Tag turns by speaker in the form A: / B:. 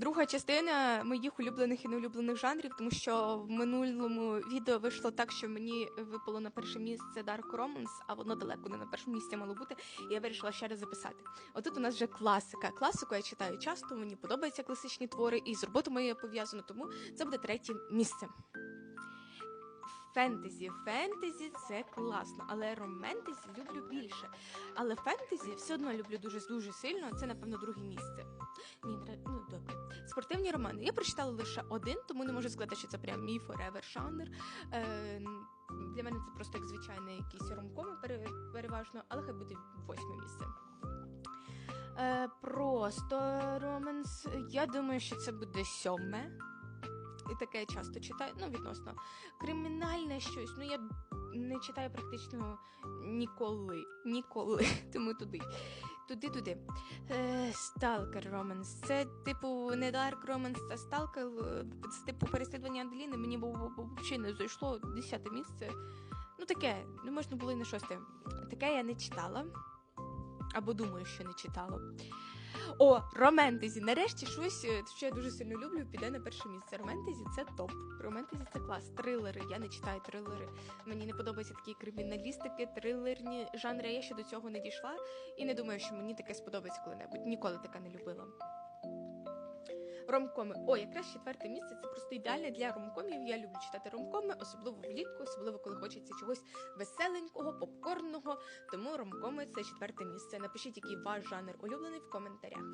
A: Друга частина моїх улюблених і неулюблених жанрів, тому що в минулому відео вийшло так, що мені випало на перше місце Dark Romance, а воно далеко не на першому місці мало бути, і я вирішила ще раз записати. Отут у нас вже класика. Класику я читаю часто, мені подобаються класичні твори, і з роботою моєю пов'язано, тому це буде третє місце. Фентезі. Фентезі це класно, але романтезі люблю більше. Але фентезі все одно люблю дуже дуже сильно. Це, напевно, друге місце. Ні. Спортивні романи. Я прочитала лише один, тому не можу сказати, що це прям мій форевер жанр. Е, для мене це просто як звичайний якийсь ромкоми переважно, але хай буде восьме місце. Е, просто романс. Я думаю, що це буде сьоме. І таке часто читаю, ну, відносно. Кримінальне щось. Ну, я не читаю практично ніколи. Ніколи. Тому туди. Туди-туди. Е, Сталкер романс. Це, типу, не Дарк романс, це сталкер. Це типу переслідування Аделіни. Мені взагалі не зайшло десяте місце. Ну, таке, ну можна було і на шосте. Таке я не читала. Або думаю, що не читала. О, роментезі. Нарешті щось, е, що я дуже сильно люблю, піде на перше місце. Роментезі це топ. Роментезі це клас. Трилери. Я не читаю трилери. Мені не подобаються такі криміналістики, трилерні жанри. Я ще до цього не дійшла і не думаю, що мені таке сподобається коли-небудь. Ніколи таке не любила. Ромкоми. О, якраз четверте місце це просто ідеальне для ромкомів. Я люблю читати ромкоми, особливо влітку, особливо коли хочеться чогось веселенького, попкорного. Тому ромкоми це четверте місце. Напишіть, який ваш жанр улюблений в коментарях.